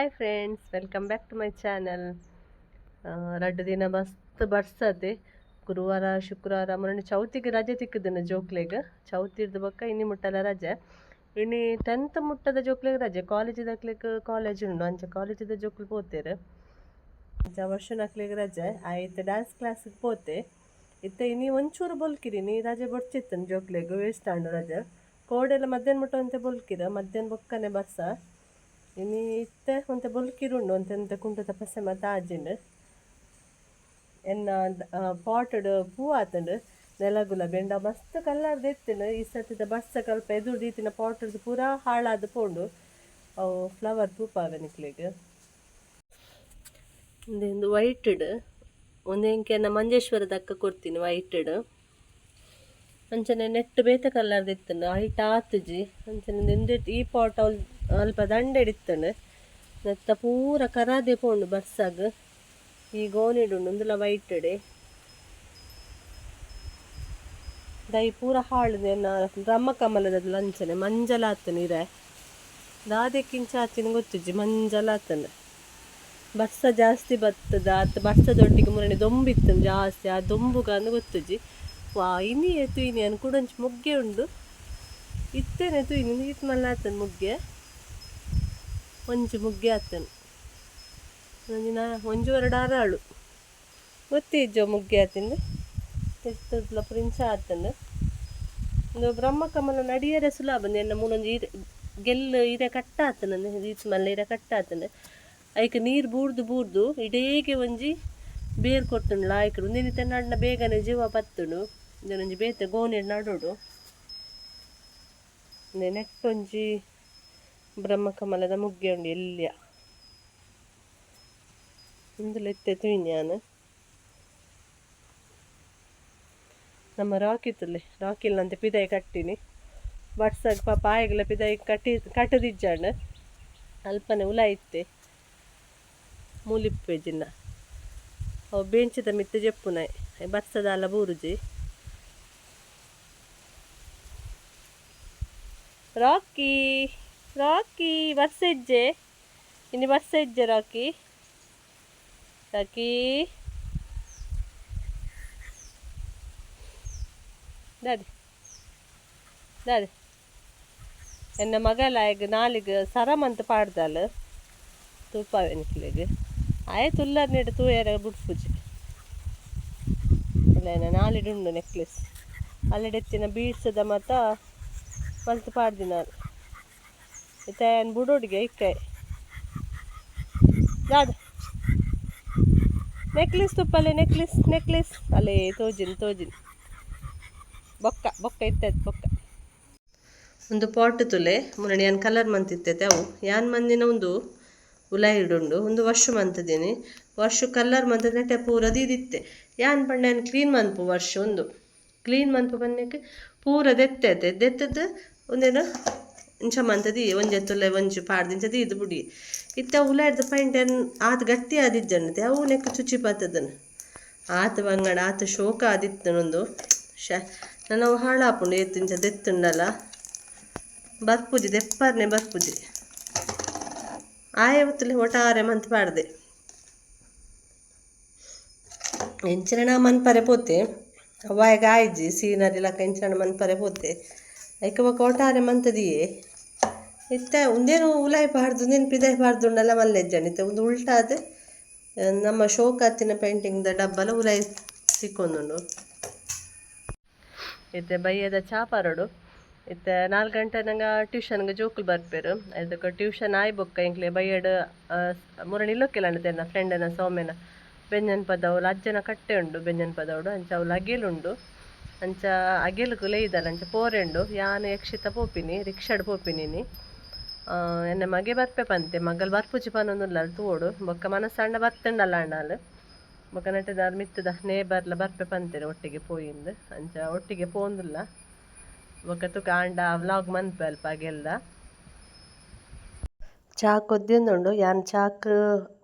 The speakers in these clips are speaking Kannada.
Hi friends welcome back to my channel ರಡ್ಡು ದಿನ ಮಸ್ತ್ ಬರ್ಸದೆ. ಗುರುವಾರ, ಶುಕ್ರವಾರ ಮೊನ್ನೆ ಚೌತಿಗೆ ರಜೆ ತಿಕ್ಕದನ ಜೋಕ್ಲೆಗ್. ಚೌತಿರ್ದ ಬಕ್ಕ ಇನ್ನಿ ಮುಟ್ಟಲ ರಜೆ. ಇನ್ನಿ ಟೆಂತ್ ಮುಟ್ಟದ ಜೋಕ್ಲೆಗೆ ರಜೆ. ಕಾಲೇಜ್ ಹಾಕ್ಲಿಕ್ಕೆ ಕಾಲೇಜ್ ಉಂಡು. ಅಂಚೆ ಕಾಲೇಜಿದ ಜೋಕ್ಲು ಪೋತೇರು. ಅಂಚ ವರ್ಷ ಹಾಕ್ಲಿಕ್ಕೆ ರಜೆ. ಆಯ್ತು ಡ್ಯಾನ್ಸ್ ಕ್ಲಾಸಿಗೆ ಪೋತೆ. ಇತ್ತ ಇನ್ನಿ ಒಂಚೂರು ಬೊಲ್ಕಿರಿ. ನೀ ರಜೆ ಬೊಡ್ಚಿತ್ತನ್ ಜೋಕ್ಲೆಗೆ. ವೇಸ್ಟ್ ಆಂಡು ರಜೆ. ಕೋಡೆಲ್ಲ ಮಧ್ಯಾಹ್ನ ಮುಟ್ಟ ಅಂತ ಬೊಲ್ಕಿರ. ಮಧ್ಯಾಹ್ನ ಬೊಕ್ಕನೆ ಬರ್ಸ. ಬೊಲ್ಕಿರುಂಡು ಒಂತೆ ಎಂತ ಕುಂಟು ತಪಸ್ಸೆ ಮತ್ತು ಆಜಿಂಡು. ಎನ್ನ ಪಾಟಡ್ ಪೂ ಆತಂಡು. ನೆಲಗುಲ ಬೆಂಡ ಮಸ್ತ್ ಕಲ್ಲರ್ದು ಎತ್ತಿನ ಈ ಸತಿದ ಬಸ್ಸ ಕಲ್ಪ ಎದುರು ದೀತಿನ ಪಾಟರ್ದು ಪೂರಾ ಹಾಳಾದ ಪೋಂಡು. ಅವು ಫ್ಲವರ್ ತೂಪಾವೆ ನಿಕ್ಲಿಗೆ. ಒಂದು ವೈಟಡ್. ಒಂದು ಮಂಜೇಶ್ವರ ಮಂಜೇಶ್ವರದ ಅಕ್ಕ ಕೊಡ್ತೀನಿ ವೈಟಡ್. ಅಂಚನೆ ನೆಟ್ ಬೇತೆ ಕಲ್ಲರ್ದ ಇತ್ತುಂಡು ಹೈಟ್ ಆತುಜಿ ಅಂಚನೆ ನಿಂದೆ ಈ ಪಾಟ್ ಅಲ್ಪ ದಂಡೆ ಇತ್ತುಂಡು. ನೆತ್ತ ಪೂರ ಕರಾದೆ ಪೋಂಡು ಬರ್ಸಾಗ. ಈ ಗೋನಿಡುಂಡು ಉಂದುಲ ವೈಟ್ ಡೆ. ದೈ ಪೂರ ಹಾಳು ರಮ್ಮ ಕಮಲದ ಅಂಚನೆ ಮಂಜಲಾತು ನೀರೆ ದಾದೆ ಕಿಂಚ ಆಚಿನ ಗೊತ್ತುಜಿ ಮಂಜಲಾತಂಡ ಬರ್ಸ ಜಾಸ್ತಿ ಬತ್ತದ ಅತ್ತ ಬರ್ಸದೊಟ್ಟಿಗೆ ಮುರಣಿ ದೊಂಬಿತ್ತು ಜಾಸ್ತಿ, ಆ ದೊಂಬುಗ ಅಂದ್ ಗೊತ್ತುಜಿ ವಾ ಇನಿ ಏತು ಇನಿ ಅನ್ ಕೂಡಂಚ್ ಮುಗ್ಗೆ ಉಂಡು. ಇತ್ತೇನೆ ತು ಇನಿ ನೀಟ್ ಮಲ್ಲ ಆತನ್ ಮುಗ್ಗೆ. ಒಂಜಿ ಮುಗ್ಗೆ ಆತನ್. ನಂಜಿನ ಒಂಜು ಎರಡು ಆರಾಳು ಗೊತ್ತಿಜ್ಜೋ ಮುಗ್ಗೆ ಆತಿಂದು? ತೆತ್ತುಲ ಪ್ರಿಂಚ ಆತಂದು? ಒಂದು ಬ್ರಹ್ಮಕಮಲ ನಡಿಯರೆ ಸುಲಭ. ಎನ್ನ ಮೂಲೊಂದು ಈರೆ ಗೆಲ್ಲು ಇರೆ ಕಟ್ಟ ಆತನ ರೀತಿ ಮಲ್ಲ ಇರೆ ಕಟ್ಟ ಆತನ ಐಕ ನೀರು ಬೂರ್ದು ಬೂರ್ದು, ಇಡೇಗೆ ಒಂಜಿ ಬೇರ್ ಕೊಟ್ಟುಂಡು ಲಾಯ್ಕರು. ಒಂದಿನ ನಡ್ನ ಬೇಗನೆ ಜೀವ ಬತ್ತುಂಡು ಇದೊಂಜಿ ಬೇತೆ ಗೋಣಿ ನಡುಡು. ನೆಟ್ಟೊಂಜಿ ಬ್ರಹ್ಮಕಮಲದ ಮುಗ್ಗೆ ಉಂಡು ಎಲ್ಲಿಯ? ಇಂದುಲ ಎತ್ತೆ ತುಯ್ನ್ಯಾನು ನಮ್ಮ ರಾಕಿತ್ತಲ್ಲಿ ರಾಕಿಲ್ನಂತೆ ಪಿದಾಯಿ ಕಟ್ಟಿನಿ. ವಾಟ್ಸಾಗ ಪಾಪ ಆಯಗಲ ಪಿದಾಯಿ ಕಟ್ಟಿ ಕಟ್ಟದಿಜ್ಜಾಣ ಅಲ್ಪನೆ ಉಲ ಇತ್ತೆ. ಮೂಲಿಪ್ಪೆ ಜಿನ್ನ ಅವು ಬೆಂಚಿದ ಮಿತ್ತೆ ಜಪ್ಪುನಾಯ್. ಬರ್ಸದ ಅಲ್ಲ ಬೂರುಜಿ. ರಾಕಿ ರಾಕಿ ಬರ್ಸ ಇಜ್ಜೆ ಇನ್ನು ಬರ್ಸ ಇಜ್ಜೆ ರಾಕಿ ರಾಕಿ ದಾದಿ ದಾದಿ ಎನ್ನ ಮಗಲ ಈಗ ನಾಲಿಗೆ ಸರಮಂತ ಪಾಡ್ದಲ್ಲ ತೂಪಾವೆನಿಕ್ಲಿಗೆ ಆಯ ತುಲ್ಲರ್ ನೆಡು ತೂಯರ ಬುಡ್ಪುಜಿ ಇಲ್ಲ ನಾಲಿಡುಂಡು ನೆಕ್ಲೆಸ್ ಅಲ್ಲಿಡೆತ್ತಿನ ಬೀಡ್ಸದ ಮತ್ತ ಪಾಡ್ದಿನ ಇತ್ತ ಏನು ಬುಡೋಡಿಗೆ ಇಕ್ಕೈ ದಾದ ನೆಕ್ಲೆಸ್ ತುಪ್ಪಲೆ ನೆಕ್ಲೆಸ್ ನೆಕ್ಲೆಸ್. ಅಲ್ಲೇ ತೋಜಿನ್ ತೋಜಿನ್. ಬೊಕ್ಕ ಬೊಕ್ಕ ಇತ್ತೈತೆ ಬೊಕ್ಕ. ಒಂದು ಪಾಟ್ ತುಲೆ ಮುರಣಿ ಏನು ಕಲರ್ ಮಂತಿತ್ತೈತೆ ಅವು. ಯಾನ್ ಮಂದಿನ ಒಂದು ಉಲ ಹಿಡುಂಡು, ಒಂದು ವರ್ಷ ಮಂತದೀನಿ. ವರ್ಷ ಕಲರ್ ಮಂತದೆ ಟೆ ಪೂರ ದೀದಿತ್ತೆ. ಯಾನ್ ಪಂಡ ಕ್ಲೀನ್ ಮನ್ಪು ವರ್ಷ ಒಂದು. ಕ್ಲೀನ್ ಮನ್ಪು ಬಂದಕ್ಕೆ ಪೂರ ದೆತ್ತೈತೆ. ದೆತ್ತದ ಒಂದೇನು? ಇಂಚ ಮಂತದಿ ಒಂಜೆ ತುಲೆ ಒಂಜು ಪಾಡ್ದಿಂಚದಿ, ಇದು ಬುಡಿ. ಇತ್ತ ಉಲ ಪೈಂಟನ್ ಪೈಂಟ್ ಆತ ಗಟ್ಟಿ ಆದಿಜ್ಜನ್ನತೆ ಅವು ನೆಕ್ ಚುಚ್ಚಿ ಪಾತದನು. ಆತ ಬಂಗಡ, ಆತ ಶೋಕ ಆದಿತ್ತನೊಂದು ಶ ನಾನು ಹಾಳಾಪುಂಡು ಏತಿಂಚ ದೆತ್ತುಂಡಲ್ಲ ಬರ್ಪುಜಿ, ದೆಪ್ಪರ್ನೆ ಬರ್ಪುಜಿ. ಆಯ ಹೊತ್ತಲ್ಲಿ ಒಟ್ಟಾರೆ ಮಂತ್ ಪಾಡ್ದೆ. ಎಂಚರಣ ಮನ್ಪರೆ ಪೋತೆ. ಅವಾಯಗ ಆಯ್ಜಿ, ಸೀನರಿ ಲಕ್ಕ ಎಂಚರಣ ಮನ್ಪರೆ ಪೋತೆ. ಐಕ ಕೋಟಾರೆ ಮಂತದಿಯೇ. ಇತ್ತ ಒಂದೇನು ಉಲಾಯ್ ಪಾಡ್ದು ಒಂದೇನು ಪಿದಾಯ್ ಮಲ್ಲೆ ಉಂಡಲ್ಲ ಮಲ್ಲೆಜ್ಜನಿತ್ತೆ ಒಂದು ಉಲ್ಟಾದ ನಮ್ಮ ಶೋಕಾತಿನ ಪೇಂಟಿಂಗ್ದ ಡಬ್ಬಲ ಉಲಾಯ್ ಸಿಕ್ಕೊಂದುಂಡು. ಇತ್ತೆ ಬೈಯದ ಚಾಪಾರಡು. ಇತ್ತೆ ನಾಲ್ಕು ಗಂಟೆ ನಂಗೆ ಟ್ಯೂಷನ್ಗೆ ಜೋಕುಲು ಬರ್ಪೇರು. ಅದಕ್ಕೆ ಟ್ಯೂಷನ್ ಆಯ್ ಬೊಕ್ಕ ಇಂಕ್ಲೆ ಬೈಯಡ್ ಮುರಣಿ ಇಲ್ಲೋಕ್ಕೆಲ್ಲ ನನ್ನ ಫ್ರೆಂಡನ ಸೌಮ್ಯನ ಬೆಂಜನ್ ಪದವಳು ಅಜ್ಜನ ಕಟ್ಟೆ ಉಂಡು ಬೆಂಜನ್ ಪದವಡು ಅಂಚ ಅವಳು ಅಗೇಲುಂಡು. ಅಂಚ ಅಗೇಲುಕು ಲೇಯ್ದಲ್ಲ ಅಂಚ ಪೋರೆಂಡು. ಯಾನ್ ಯಕ್ಷಿತ ಪೋಪಿನಿ, ರಿಕ್ಷಾಡ್ ಪೋಪಿನಿನಿ. ಎನ್ನ ಮಗೆ ಬರ್ಪೆ ಪಂತೆ. ಮಗಲ್ ಬರ್ಪುಜಿ ಪನೊಂದುಲ್ಲ ತೋಡು. ಬೊಕ್ಕ ಮನಸ್ಸಂಡ ಬರ್ತಂಡಲ್ಲ ಅಣ್ಣಾಲು ಬೊಕ್ಕ ನೆಟ್ಟದಾರ್ ಮಿತ್ತದ ನೇಬರ್ಲ ಬರ್ಪೆ ಪಂತೆರ್ ಒಟ್ಟಿಗೆ ಪೋಯಿಂದ. ಅಂಚ ಒಟ್ಟಿಗೆ ಪೋಂದುಲ್ಲ. ಬೊಕ್ಕ ತುಕ ಆಂಡ ವ್ಲಾಗ್ ಮನ್ಪೆ ಅಲ್ಪ ಅಗೆಲ್ದ ಚಾ ಕೊದ್ದಿಂದುಂಡು ಯಾನ್ ಚಾಕ್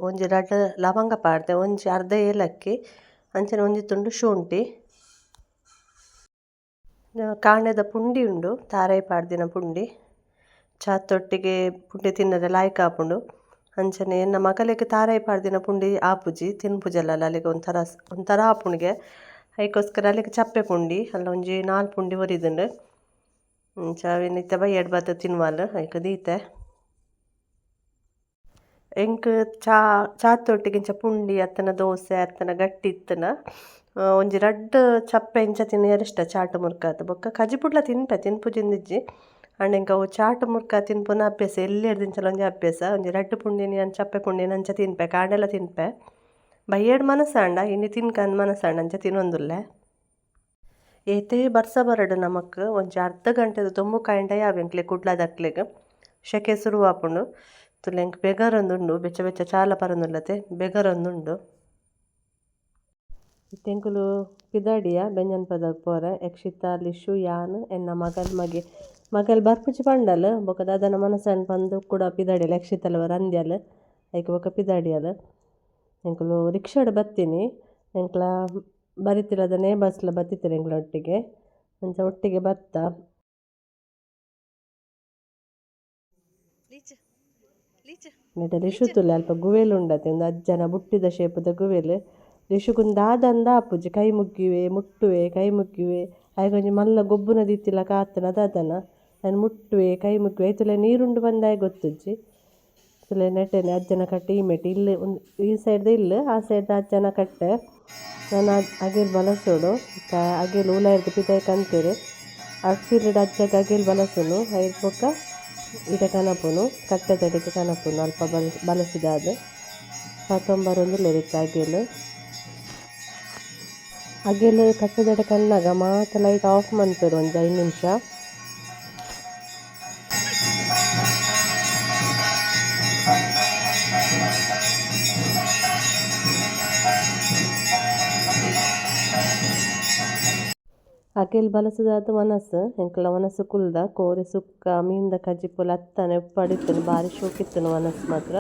ಒಂಜಿ ರಡ್ಡ ಲವಂಗ ಪಾಡ್ದೆ ಒಂಜಿ ಅರ್ಧ ಏಲಕ್ಕಿ, ಅಂಚನೆ ಒಂಜಿ ತುಂಡು ಶುಂಠಿ. ಕಾಂಡೆದ ಪುಂಡಿ ಉಂಡು ತಾರಾಯಿ ಪಾಡ್ದಿನ ಪುಂಡಿ ಚಾತೊಟ್ಟಿಗೆ ಪುಂಡಿ ತಿನ್ನರೆ ಲಾಯ್ಕ ಆಪುಂಡು ಅಂಚನೆ ಎನ್ನ ಮಗಲೆಗ್ ತಾರಾಯಿ ಪಾಡ್ದಿನ ಪುಂಡಿ ಆಪುಜಿ ತಿನ್ಪುಜಲ್ಲ ಅಲ್ಲಿಗೆ ಒಂಥರ ಒಂಥರ ಆಪುಣಿಗೆ ಅದಕ್ಕೋಸ್ಕರ ಅಲ್ಲಿಗೆ ಚಪ್ಪೆ ಪುಂಡಿ, ಅಲ್ಲ ಒಂಜಿ ನಾಲ್ ಪುಂಡಿ ಒರಿದುಂಡು ಇಂಚ ಬೈ ಬೈಯಡ್ ಬತ್ತ ತಿನ್ವಾಲ್ ಐಕ ದೀತೆ. ಎಂಕ್ ಚಾ ಚಾತೊಟ್ಟಿಗೆ ಇಂಚ ಪುಂಡಿ, ಅತ್ತನ ದೋಸೆ, ಅತ್ತನ ಗಟ್ಟಿ ಇತ್ತನ. ಒಂಜಿ ರಡ್ಡ್ ಚಪ್ಪೆ ಇಂಚ ತಿನ್ನಿಯರಿಷ್ಟ ಚಾಟ್ ಮುರ್ಕಾತ್ ಬೊಕ್ಕ ಕಜಿಪುಡ್ಲ ತಿನ್ಪೆ ತಿನ್ಪುಜಿಂದಿಜ್ಜಿ ಅಂಡ್ ಇಂಕ ಚಾಟ್ ಮುರ್ಕ ತಿನ್ಪುನ ಅಭ್ಯಾಸ, ಎಲ್ಲಿ ದಿಂಚಲ ಒಂಜಿ ಅಭ್ಯಾಸ. ಒಂಜಿ ರಡ್ಡ್ ಪುಂಡಿನಿ ಅಂಚ ಚಪ್ಪೆ ಪುಂಡಿನ ಅಂಚ ತಿನ್ಪೆ, ಕಾಡೆಲ್ಲ ತಿನ್ಪೆ. ಬಯ್ಯಡ್ ಮನಸ್ಸಾಂಡ, ಇನ್ನು ತಿನ್ಕಂದ್ ಮನಸ್ಸಾಂಡ ಅಂಚ ತಿನ್ನೊಂದುಲ್ಲೆ. ಏತೆ ಬರ್ಸ ಬರಡು ನಮಕ್, ಒಂಜಿ ಅರ್ಧ ಗಂಟೆದ ತುಂಬು ಕಾಯಿಂಡ ಯಾವೆಂಕ್ಲೆ, ಕುಡ್ಲ ದಕ್ಲೆಗ್. ಶೆಕೆ ಸುರುವಾಪುಂಡು. ತುಲೆಂಕ್ ಬೆಗರೊಂದುಂಡು, ಬೆಚ್ಚ ಬೆಚ್ಚ ಚಾಲ ಪರೊಂದುಲ್ಲತೆ ಬೆಗರೊಂದುಂಡು. ತೆಂಕುಲು ಪಿದಾಡಿಯ ಬೆಂಜನ್ ಪದಕ್ ಪೋರೆ ಯಕ್ಷಿತ ಲಿಶು ಯಾನ್ ಎನ್ನ ಮಗಲ್ ಮಗೆ ಮಗಲ್ ಬರ್ಪುಜಿ ಪಂಡಲ್ ಬೊಕ ದಾದನ ಮನಸ್ಸನ್ ಪಂದು ಕೂಡ ಪಿದಾಡಿಯಲ್ ಯಕ್ಷಿತಲ್ ವರ ಅಂದ್ಯಲ್ ಐಕ್ ಬೊಕ ಪಿದಾಡಿಯಲ್. ಎಂಕುಲು ರಿಕ್ಷಾಡ್ ಬತ್ತೀನಿ. ಎಂಕ್ಲ ಬರಿತಿಲದ ನೇಬರ್ಸ್ಲ ಬತ್ತಿತ್ತಿರ ಎಂಕ್ಲ ಒಟ್ಟಿಗೆ ಅಂಚ ಒಟ್ಟಿಗೆ ಬತ್ತ. ನೆಟ ಲಿಶು ತುಲೆ ಅಲ್ಪ ಗುವೇಲ್ ಉಂಡತೆ. ಒಂದು ಅಜ್ಜನ ಬುಟ್ಟಿದ ಶೇಪದ ಗುವೇಲ್. ಲಿಶುಗುನ್ ದಾದಂದ ಆಪುಜಿ ಕೈ ಮುಗ್ಗಿವೆ, ಮುಟ್ಟುವೆ, ಕೈ ಮುಗ್ಗಿವೆ. ಒಂಜಿ ಮಲ್ಲ ಗೊಬ್ಬುನ ದಿತ್ತಿಲ್ಲ ಕಾತನ ದಾದನ ನಾನು ಮುಟ್ಟುವೆ, ಕೈ ಮುಗ್ಗಿವೆ. ಐತುಲೆ ನೀರುಂಡು ಬಂದಾಗ ಗೊತ್ತುಜ್ಜಿ. ಇತ್ತಲೆ ನೆಟ್ಟೆನೆ ಅಜ್ಜನ ಕಟ್ಟೆ, ಈ ಮೆಟ್ಟಿ ಇಲ್ಲಿ ಒಂದು, ಈ ಸೈಡ್ದ ಇಲ್ಲ, ಆ ಸೈಡ್ ಅಜ್ಜನ ಕಟ್ಟೆ. ನಾನು ಅಗೇಲ್ ಬಲಸೋಡು ಅಗೇಲ್ ಉಲ ಇರ್ದು ಪಿದಾಯ್ ಕಂತೇರು ಅಕ್ಸಿರಿಡ್ ಅಜ್ಜಗ ಅಗೇಲ್ ಬಲಸುನು. ಐದು ಪಕ್ಕ ಇಟ ಕನಪುನು. ಕಟ್ಟೆ ತಡಿಕೆ ಕನಪುನು. ಅಲ್ಪ ಬಲ ಅದು ಹತ್ತೊಂಬರೊಂದು ಲೆರಿತ್ತ ಅಗೇಲು. ಅಗೇಲು ಕಟ್ಟದಡೆ ಕಣ್ಣಾಗ ಮಾತ್ರ ಲೈಟ್ ಆಫ್ ಮಾಡ್ತಾರೆ ಒಂದು ಐದು ನಿಮಿಷ. ಅಕೆಲ್ ಬಲಸದಾದ ಮನಸ್ಸು, ಎಂಕಲ ಮನಸ್ಸು ಕುಲ್ದ, ಕೋರೆ ಸುಕ್ಕ, ಮೀನ್ದ ಕಜಿಪುಲ್ ಪುಲ ಅತ್ತನೆ ಪಡಿತನು ಬಾರಿ ಶೋಕಿತ್ತನು ಮನಸ್ಸು ಮಾತ್ರ.